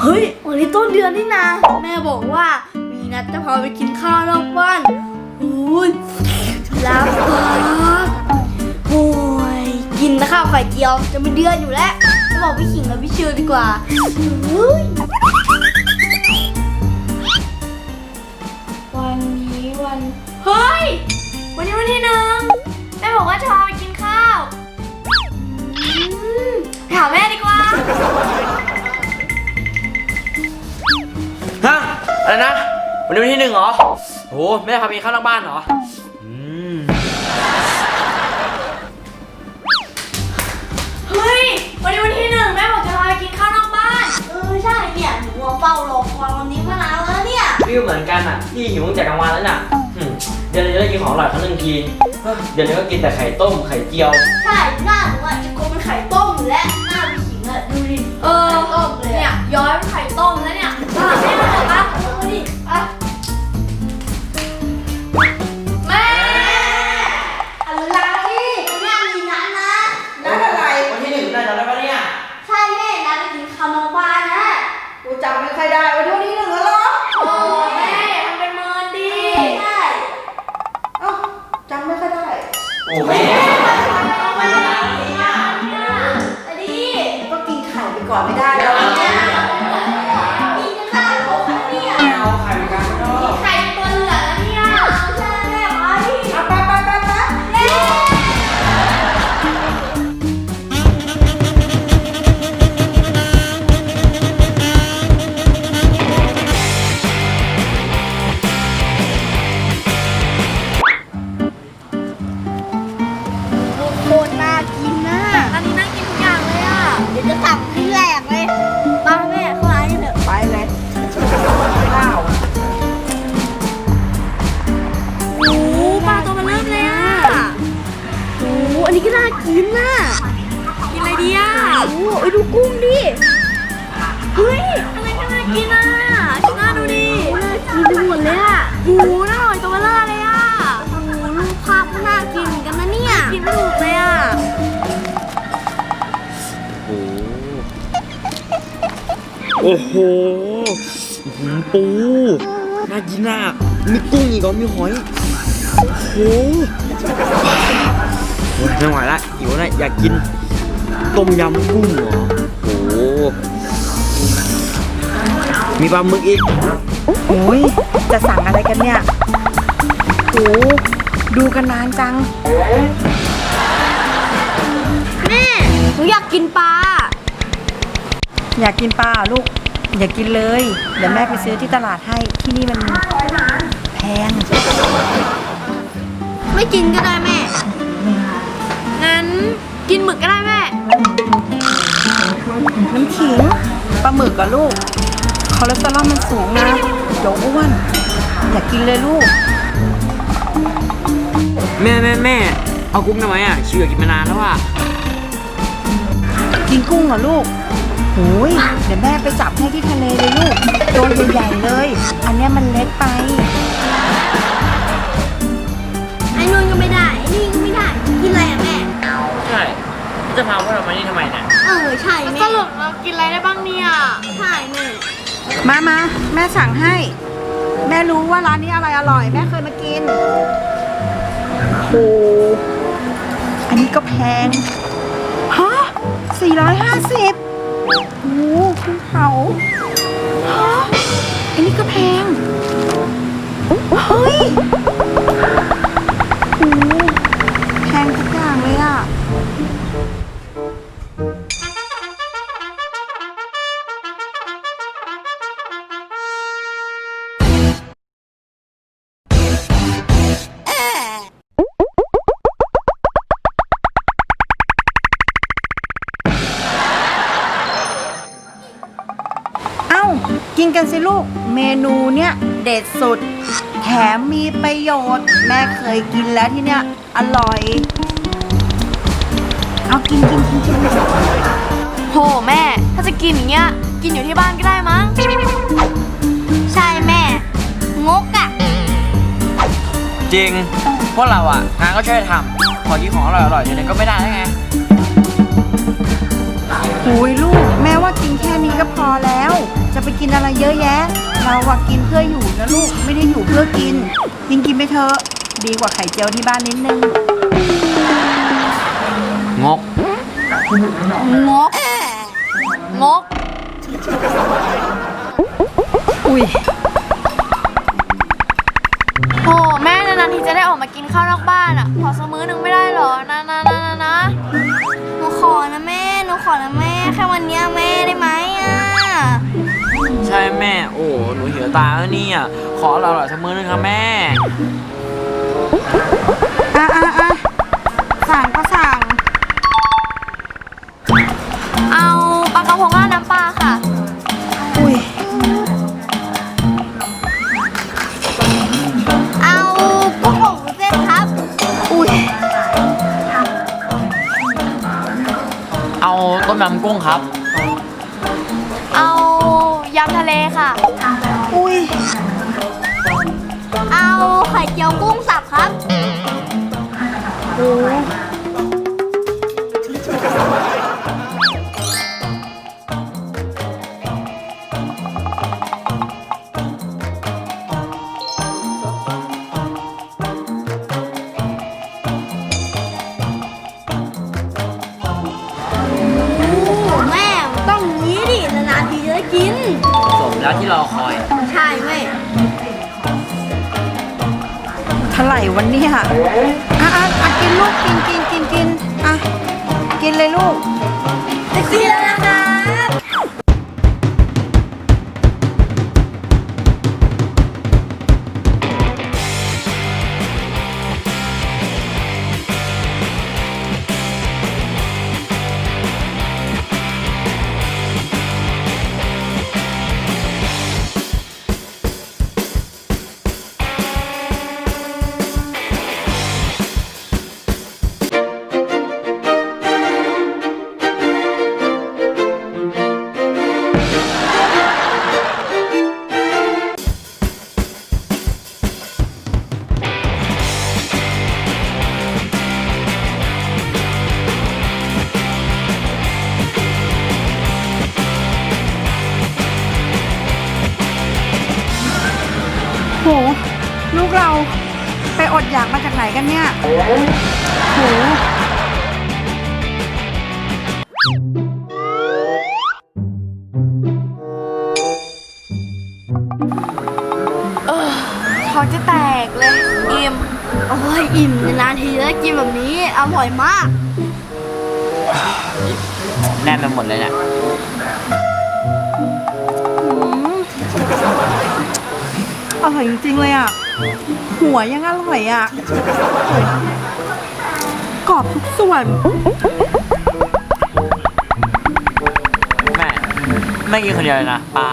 เฮ้ยวันนี้ต้นเดือนนี่นะแม่บอกว่ามีนัดจะพาไปกินข้าวนอกบ้านโอ้ยรับปากโอ้ยกินนะข้าวไข่เจียวจะเป็นเดือนอยู่แล้วจะบอกพี่ขิงกับพี่เชื่อดีกว่าเฮ้ย ที่หนึ่งเหรอโหแม่พาไปกินข้าวนอกบ้านเหรออืมเฮ้ย วันนี้วันที่หนึ่งแม่บอกจะพาไปกินข้าวนอกบ้าน เออใช่เนี่ยหนูว่าเฝ้ารอคอยวันนี้มานานแล้วเนี่ยพี่ก็เหมือนกันอะพี่หิวตั้งแต่กลางวันแล้วน่ะอืมเดี๋ยวเราจะได้กินของอร่อยครั้งหนึ่งทีเฮ้ยเดี๋ยวนี้ก็กินแต่ไข่ต้มไข่เจียว ใช่หน้าหนูอะจะกลมเป็นไข่ต้มอยู่แล้วหน้าพี่ขิงอะดูดิเออ ไข่ต้มเลยเนี่ยอะย้อยเป็นไข่ต้มแล้วเนี่ยไปหาแม่มาเถอะปะเออดิอะ กินไข่ไปก่อนไม่ได้เหร อ้ยดูกุ้งดิเฮ้ยอะไรก็น่ากินอะชิน่าดูดิน่ากินไปหมดเลยอะโอ้โหน่าอร่อยตัวมันเริ่มเลยอะโอ้รูปภาพก็น่ากินเหมือนกันนะเนี่ยกินไม่ถูกเลยอะโอ้โหอื้อหือปูน่ากินอะมีกุ้งอีกเหรอมีหอยโอ้โหโอ้ยไม่ไหวละหิวนะอยากกิน ต้มยำกุ้งเหรอโอ้โหมีปลาหมึกอีก โอ้ยจะสั่งอะไรกันเนี่ยโอ้ดูกันนานจัง แม่หนูอยากกินปลา อยากกินปลาเหรอลูก อย่ากินเลย เดี๋ยวแม่ไปซื้อที่ตลาดให้ ที่นี่มันแพง ไม่กินก็ได้แม่ งั้นกินหมึกก็ได้แม่ น้ำขิงปลาหมึกกับลูกคอเลสเตอรอลมันสูงนะเดี๋ยวอ้วนอย่ากินเลยลูก แม่แม่แม่เอากุ้งได้ไหมอะชิวอยากกินมานานแล้วอะกินกุ้งเหรอลูกโอ้ยเดี๋ยวแม่ไปจับให้ที่ทะเลเลยลูกตัวใหญ่ๆเลย อันเนี้ยมันเล็กไป ไอ้นุ่นก็ไม่ได้ไอ้นี่ก็ไม่ได้ กินอะไรอะแม่ใช่ จะพาพวกเรามานี่ทำไมเนี่ยเออใช่แม่สรุปเรากินอะไรได้บ้างเนี่ยใช่แม่มามาแม่สั่งให้ แม่รู้ว่าร้านนี้อะไรอร่อย แม่เคยมากินโอ้อันนี้ก็แพงฮะ450โอ้คุณเขาฮะอันนี้ก็แพงเฮ้ย กินกันสิลูก เมนูเนี่ยเด็ดสุด แถมมีประโยชน์ แม่เคยกินแล้วที่เนี่ยอร่อย เอากินกินกินกินโหแม่ ถ้าจะกินอย่างเงี้ย กินอยู่ที่บ้านก็ได้มั้ง ใช่แม่ งกอะจริง พวกเราอะ งานก็ช่วยทำขอกินของอร่อยๆทีนึงก็ไม่ได้ได้ไงโอ้ยลูก แม่ว่ากินแค่นี้ก็พอแล้ว กินอะไรเยอะแยะ เราอะกินเพื่ออยู่นะลูกไม่ได้อยู่เพื่อกิน กินกินไปเถอะดีกว่าไข่เจียวที่บ้านนิดนึงงก งก งก อุ้ยโอ้แม่นานๆทีจะได้ออกมากินข้าวนอกบ้านอะ ขอสักมื้อหนึ่งไม่ได้เหรอนะนะนะนะนะ หนูขอนะแม่ หนูขอนะแม่ แค่วันเนี้ยแม่ได้ไหมอะ ใช่แม่ โอ้ หนูหิวตาแล้วเนี่ย ขอเราหน่อยสักมื้อนึงครับแม่ อะอะอะสั่งก็สั่ง เอาปลากระพงราดน้ำปลาค่ะ อุ้ย เอากุ้งอบวุ้นเส้นครับ อุ้ย เอาต้มยำกุ้งครับ เอา ยำทะเลค่ะ อุ้ย เอาไข่เจียวกุ้งสับครับ โสมแล้วที่รอคอย ใช่แม่เท่าไหร่วันนี้อะอะอะอะกินลูกกินกินกินกินอะกินเลยลูก จะกินแล้วนะครั ดอยากมาจากไหนกันเนี่ยโหท้องจะแตกเลยอิ่มโอ้ยอิ่มนานๆทีจะได้กินแบบนี้อร่อยมาก แน่นไปหมดเลยเนี่ยอร่อยจริงๆเลยอะ หัวยังอร่อยอะ กรอบทุกส่วน แม่ไม่กินคนเดียวเลยนะปลา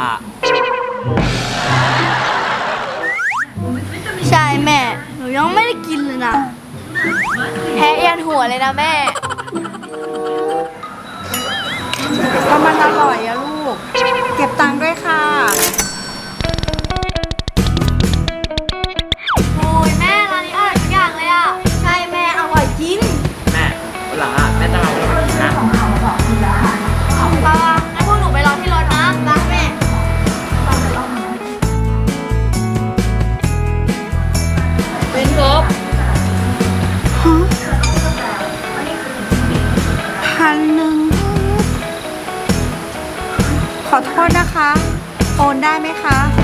ใช่แม่ หนูยังไม่ได้กินเลยนะ แพ้เอียนหัวเลยนะแม่ คะ โอนได้ไหมคะ